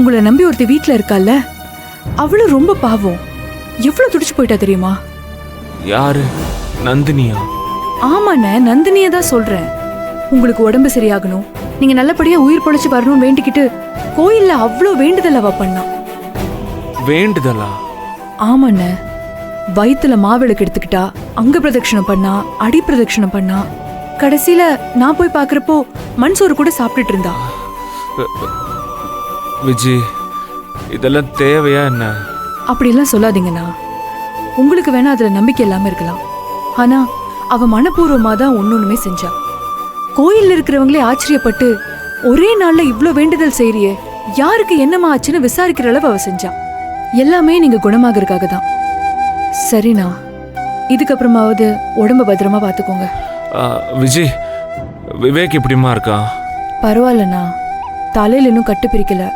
உங்களை நம்பி ஒருத்தி வீட்ல இருக்கால்ல அவளும் ரொம்ப பாவம். எவ்வளவு துடிச்சு போயிட்டா தெரியுமா? யாரு? நந்தினியா? ஆமாண்ணே நந்தினியை தான் சொல்றேன். உங்களுக்கு உடம்பு சரியாகணும். நீங்க நல்லபடியா உயிர் பொழைச்சு வரணும்னு வேண்டிக்கிட்டு கோயில்ல அவ்வளோ வேண்டுதல் அவ பண்ணா. வேண்டுதலா? ஆமாண்ணே. வயித்துல மாவிளக்கு எடுத்துக்கிட்டா அங்க பிரதட்சணம் பண்ணா அடி பிரதட்சணம் பண்ணா. கடைசியில நான் போய் பார்க்கறப்போ மண் சோறு கூட சாப்பிட்டுட்டு இருந்தா. விஜி இதெல்லாம் தேவையா என்ன? அப்படியெல்லாம் சொல்லாதீங்கண்ணா உங்களுக்கு வேணா அதுல நம்பிக்கை இல்லாம இருக்கலாம். ஆனா அவ மனப்பூர்வமா தான் ஒன்னொண்ணுமே செஞ்சா. கோயில்ல இருக்கிறவங்களே ஆச்சரியப்பட்டு ஒரே நாள்ல இவ்ளோ வேண்டுதல் செய்றியே யாருக்கு என்னமா ஆச்சுன்னு விசாரிக்கிற அளவு அவ செஞ்சா. எல்லாமே நீங்க குணமாகறதுக்காக தான். சரிண்ணா. இதுக்கப்புறமாவது உடம்ப பத்திரமா பாத்துக்கோங்க. ஆ, விஜி விவேக் எப்படிம்மா இருக்கான் பரவாயில்லண்ணா. தலையில இன்னும் கட்டு பிரிக்கல.